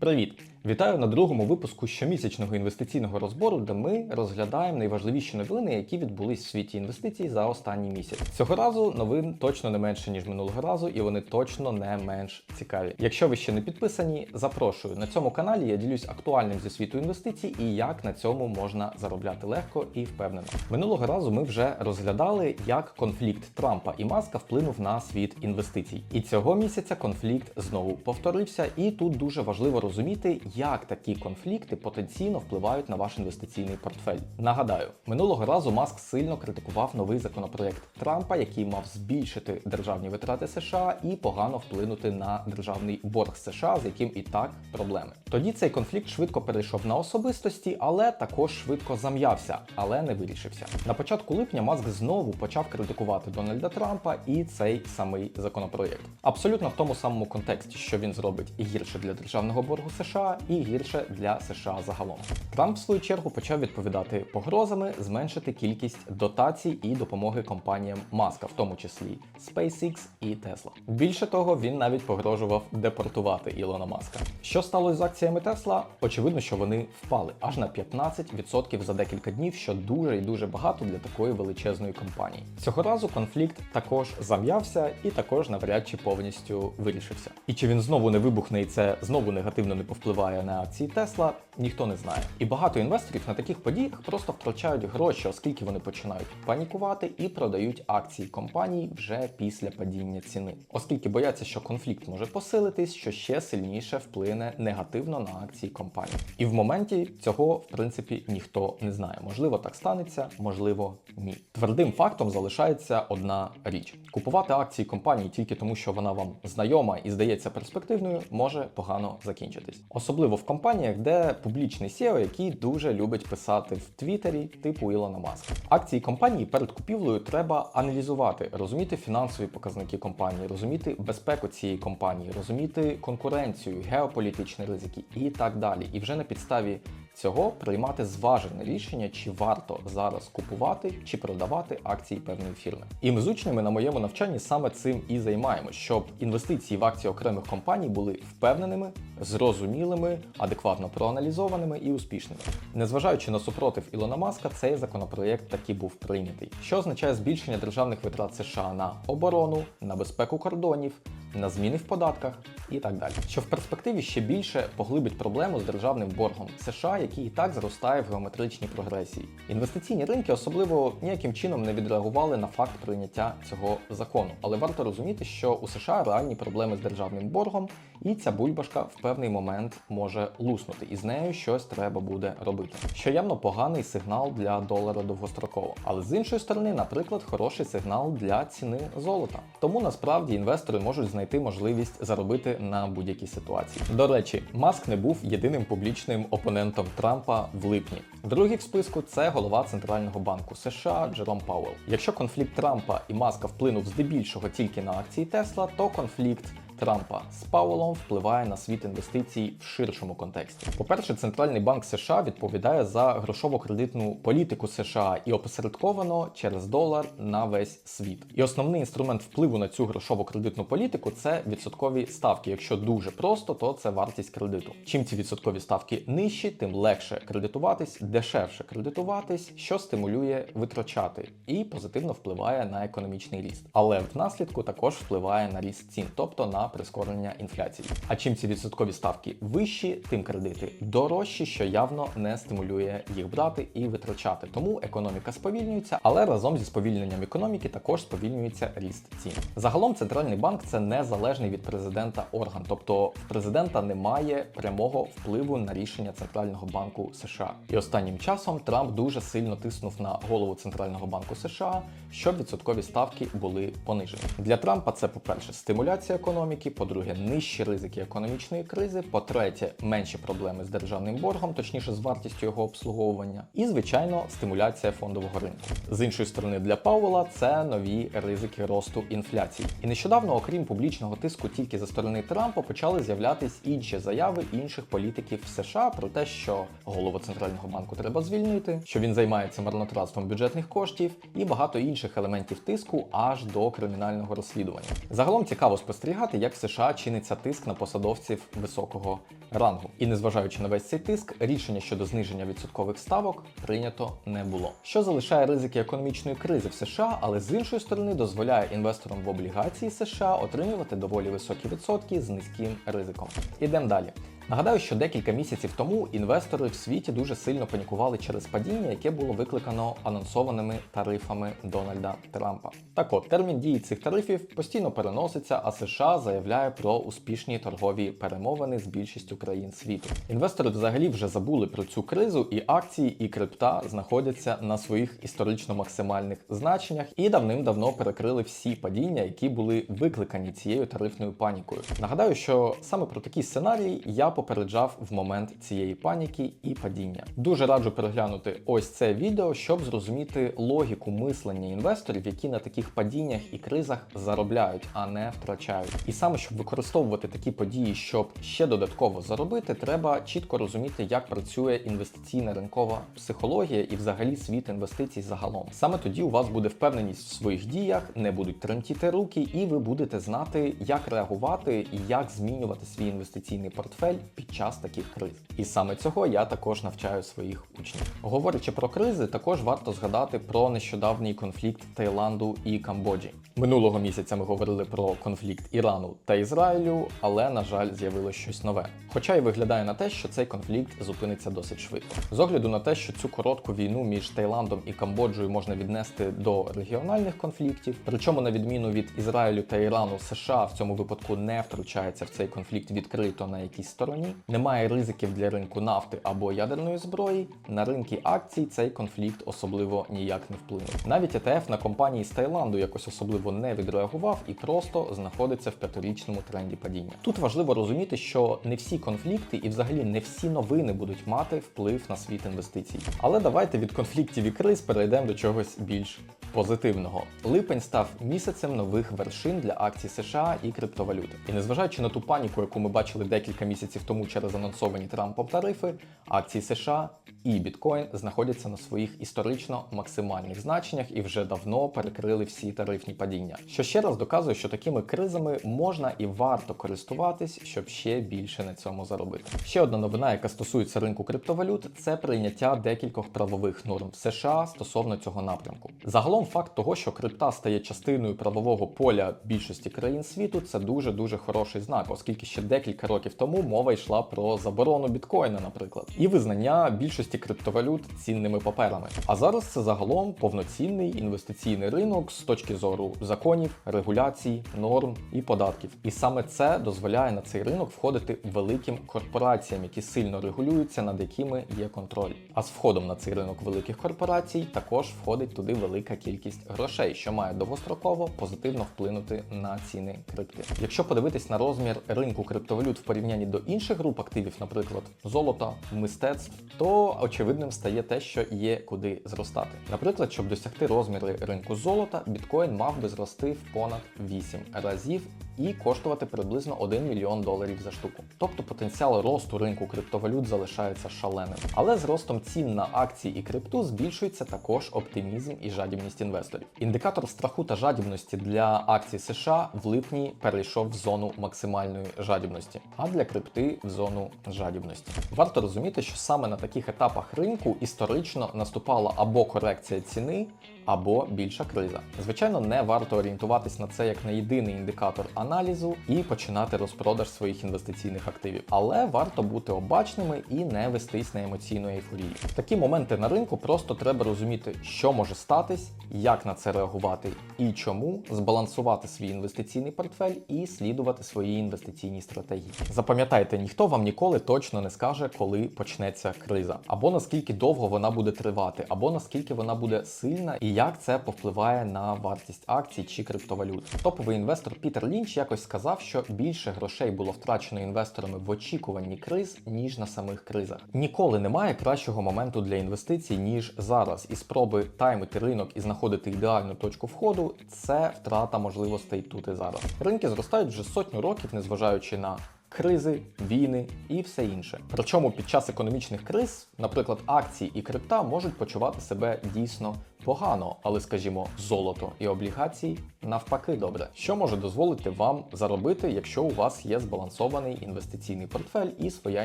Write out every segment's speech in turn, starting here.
привіт! Вітаю на другому випуску щомісячного інвестиційного розбору, де ми розглядаємо найважливіші новини, які відбулись в світі інвестицій за останній місяць. Цього разу новин точно не менше ніж минулого разу, і вони точно не менш цікаві. Якщо ви ще не підписані, запрошую на цьому каналі. Я ділюсь актуальним зі світу інвестицій і як на цьому можна заробляти легко і впевнено. Минулого разу ми вже розглядали, як конфлікт Трампа і Маска вплинув на світ інвестицій. І цього місяця конфлікт знову повторився, і тут дуже важливо розуміти, як такі конфлікти потенційно впливають на ваш інвестиційний портфель. Нагадаю, минулого разу Маск сильно критикував новий законопроект Трампа, який мав збільшити державні витрати США і погано вплинути на державний борг США, з яким і так проблеми. Тоді цей конфлікт швидко перейшов на особистості, але також швидко зам'явся, але не вирішився. На початку липня Маск знову почав критикувати Дональда Трампа і цей самий законопроєкт. Абсолютно в тому самому контексті, що він зробить гірше для державного боргу США, і гірше для США загалом. Трамп, в свою чергу, почав відповідати погрозами зменшити кількість дотацій і допомоги компаніям Маска, в тому числі SpaceX і Tesla. Більше того, він навіть погрожував депортувати Ілона Маска. Що сталося з акціями Tesla? Очевидно, що вони впали аж на 15% за декілька днів, що дуже і дуже багато для такої величезної компанії. Цього разу конфлікт також зам'явся і також навряд чи повністю вирішився. І чи він знову не вибухне і це знову негативно не повпливає на акції Tesla, ніхто не знає. І багато інвесторів на таких подіях просто втрачають гроші, оскільки вони починають панікувати і продають акції компаній вже після падіння ціни, оскільки бояться, що конфлікт може посилитись, що ще сильніше вплине негативно на акції компанії. І в моменті цього, в принципі, ніхто не знає. Можливо, так станеться, можливо, ні. Твердим фактом залишається одна річ: купувати акції компанії тільки тому, що вона вам знайома і здається перспективною, може погано закінчитись. Особливо в компаніях, де публічний SEO, який дуже любить писати в Твіттері, типу Ілона Маска. Акції компанії перед купівлею треба аналізувати, розуміти фінансові показники компанії, розуміти безпеку цієї компанії, розуміти конкуренцію, геополітичні ризики і так далі. І вже на підставі цього приймати зважене рішення, чи варто зараз купувати чи продавати акції певної фірми. І ми з учнями на моєму навчанні саме цим і займаємось, щоб інвестиції в акції окремих компаній були впевненими, зрозумілими, адекватно проаналізованими і успішними. Незважаючи на супротив Ілона Маска, цей законопроєкт таки був прийнятий, що означає збільшення державних витрат США на оборону, на безпеку кордонів, на зміни в податках і так далі. Що в перспективі ще більше поглибить проблему з державним боргом США, який і так зростає в геометричній прогресії. Інвестиційні ринки особливо ніяким чином не відреагували на факт прийняття цього закону, але варто розуміти, що у США реальні проблеми з державним боргом, і ця бульбашка в певний момент може луснути, і з нею щось треба буде робити. Що явно поганий сигнал для долара довгостроково. Але з іншої сторони, наприклад, хороший сигнал для ціни золота. Тому насправді інвестори можуть знайти можливість заробити на будь-якій ситуації. До речі, Маск не був єдиним публічним опонентом Трампа в липні. Другий в списку це голова центрального банку США Джером Пауелл. Якщо конфлікт Трампа і Маска вплинув здебільшого тільки на акції Тесла, то конфлікт Трампа з Пауелом впливає на світ інвестицій в ширшому контексті. По-перше, центральний банк США відповідає за грошово-кредитну політику США і опосередковано через долар на весь світ. І основний інструмент впливу на цю грошово-кредитну політику це відсоткові ставки. Якщо дуже просто, то це вартість кредиту. Чим ці відсоткові ставки нижчі, тим легше кредитуватись, дешевше кредитуватись, що стимулює витрачати і позитивно впливає на економічний ріст. Але в наслідку також впливає на ріст цін, тобто на прискорення інфляції. А чим ці відсоткові ставки вищі, тим кредити дорожчі, що явно не стимулює їх брати і витрачати. Тому економіка сповільнюється, але разом зі сповільненням економіки також сповільнюється ріст цін. Загалом центральний банк це незалежний від президента орган, тобто в президента немає прямого впливу на рішення центрального банку США. І останнім часом Трамп дуже сильно тиснув на голову центрального банку США, щоб відсоткові ставки були понижені. Для Трампа це, по-перше, стимуляція економіки, по-друге, нижчі ризики економічної кризи, по-третє, менші проблеми з державним боргом, точніше з вартістю його обслуговування, і, звичайно, стимуляція фондового ринку. З іншої сторони, для Пауела це нові ризики росту інфляції. І нещодавно, окрім публічного тиску тільки за сторони Трампа, почали з'являтись інші заяви інших політиків США про те, що голову центрального банку треба звільнити, що він займається марнотратством бюджетних коштів і багато інших елементів тиску аж до кримінального розслідування. Загалом цікаво спостерігати, як як в США чиниться тиск на посадовців високого рангу. І незважаючи на весь цей тиск, рішення щодо зниження відсоткових ставок прийнято не було. Що залишає ризики економічної кризи в США, але з іншої сторони дозволяє інвесторам в облігації США отримувати доволі високі відсотки з низьким ризиком. Ідемо далі. Нагадаю, що декілька місяців тому інвестори в світі дуже сильно панікували через падіння, яке було викликано анонсованими тарифами Дональда Трампа. Так от, термін дії цих тарифів постійно переноситься, а США заявляє про успішні торгові перемовини з більшістю країн світу. Інвестори взагалі вже забули про цю кризу, і акції і крипта знаходяться на своїх історично максимальних значеннях і давним-давно перекрили всі падіння, які були викликані цією тарифною панікою. Нагадаю, що саме про такий сценарій я попереджав в момент цієї паніки і падіння. Дуже раджу переглянути ось це відео, щоб зрозуміти логіку мислення інвесторів, які на таких падіннях і кризах заробляють, а не втрачають. І саме щоб використовувати такі події, щоб ще додатково заробити, треба чітко розуміти, як працює інвестиційна ринкова психологія і взагалі світ інвестицій загалом. Саме тоді у вас буде впевненість в своїх діях, не будуть тремтіти руки, і ви будете знати, як реагувати і як змінювати свій інвестиційний портфель під час таких криз. І саме цього я також навчаю своїх учнів. Говорячи про кризи, також варто згадати про нещодавній конфлікт Таїланду і Камбоджі. Минулого місяця ми говорили про конфлікт Ірану та Ізраїлю, але на жаль, з'явилось щось нове. Хоча й виглядає на те, що цей конфлікт зупиниться досить швидко. З огляду на те, що цю коротку війну між Таїландом і Камбоджею можна віднести до регіональних конфліктів, причому на відміну від Ізраїлю та Ірану, США в цьому випадку не втручається в цей конфлікт відкрито на якійсь стороні, немає ризиків для ринку нафти або ядерної зброї. На ринки акцій цей конфлікт особливо ніяк не вплинув. Навіть ETF на компанії з Таїланду якось особливо не відреагував і просто знаходиться в п'ятирічному тренді падіння. Тут важливо розуміти, що не всі конфлікти і взагалі не всі новини будуть мати вплив на світ інвестицій. Але давайте від конфліктів і криз перейдемо до чогось більш позитивного. Липень став місяцем нових вершин для акцій США і криптовалюти. І незважаючи на ту паніку, яку ми бачили декілька місяців тому через анонсовані Трампом тарифи, акції США і біткоін знаходяться на своїх історично максимальних значеннях і вже давно перекрили всі тарифні падіння. Що ще раз доказує, що такими кризами можна і варто користуватись, щоб ще більше на цьому заробити. Ще одна новина, яка стосується ринку криптовалют, це прийняття декількох правових норм в США стосовно цього напрямку. Загалом, факт того, що крипта стає частиною правового поля більшості країн світу, це дуже дуже хороший знак, оскільки ще декілька років тому мова йшла про заборону біткоїна, наприклад, і визнання більшості криптовалют цінними паперами. А зараз це загалом повноцінний інвестиційний ринок з точки зору законів, регуляцій, норм і податків. І саме це дозволяє на цей ринок входити великим корпораціям, які сильно регулюються, над якими є контроль. А з входом на цей ринок великих корпорацій також входить туди велика кількість грошей, що має довгостроково позитивно вплинути на ціни крипти. Якщо подивитись на розмір ринку криптовалют в порівнянні до інших груп активів, наприклад, золота, мистецтв, то очевидним стає те, що є куди зростати. Наприклад, щоб досягти розміри ринку золота, біткоін мав би зрости в понад 8 разів і коштувати приблизно 1 мільйон доларів за штуку. Тобто потенціал росту ринку криптовалют залишається шаленим. Але з ростом цін на акції і крипту збільшується також оптимізм і жадібність інвесторів. Індикатор страху та жадібності для акцій США в липні перейшов в зону максимальної жадібності, а для крипти в зону жадібності. Варто розуміти, що саме на таких етапах ринку історично наступала або корекція ціни, або більша криза. Звичайно, не варто орієнтуватись на це як на єдиний індикатор аналізу і починати розпродаж своїх інвестиційних активів. Але варто бути обачними і не вестись на емоційну ейфорію. В такі моменти на ринку просто треба розуміти, що може статись, як на це реагувати і чому, збалансувати свій інвестиційний портфель і слідувати своїй інвестиційній стратегії. Запам'ятайте, ніхто вам ніколи точно не скаже, коли почнеться криза, або наскільки довго вона буде тривати, або наскільки вона буде сильна і як це повпливає на вартість акцій чи криптовалют. Топовий інвестор Пітер Лінч якось сказав, що більше грошей було втрачено інвесторами в очікуванні криз, ніж на самих кризах. Ніколи немає кращого моменту для інвестицій, ніж зараз, і спроби таймити ринок і знаходити ідеальну точку входу це втрата можливостей тут і зараз. Ринки зростають вже сотню років, незважаючи на кризи, війни і все інше. Причому під час економічних криз, наприклад, акції і крипта можуть почувати себе дійсно погано, але скажімо, золото і облігації навпаки добре. Що може дозволити вам заробити, якщо у вас є збалансований інвестиційний портфель і своя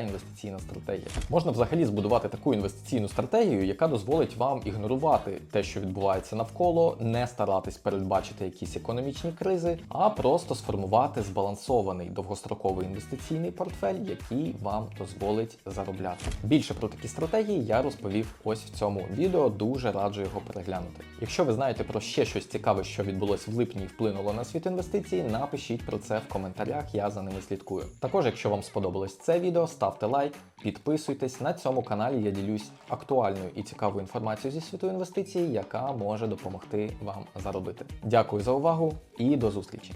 інвестиційна стратегія? Можна взагалі збудувати таку інвестиційну стратегію, яка дозволить вам ігнорувати те, що відбувається навколо, не старатись передбачити якісь економічні кризи, а просто сформувати збалансований довгостроковий інвестиційний портфель, який вам дозволить заробляти. Більше про такі стратегії я розповів ось в цьому відео. Дуже раджу його переглянути. Якщо ви знаєте про ще щось цікаве, що відбулось в липні і вплинуло на світ інвестицій, напишіть про це в коментарях. Я за ними слідкую. Також, якщо вам сподобалось це відео, ставте лайк, підписуйтесь. На цьому каналі я ділюсь актуальною і цікавою інформацією зі світу інвестицій, яка може допомогти вам заробити. Дякую за увагу і до зустрічі!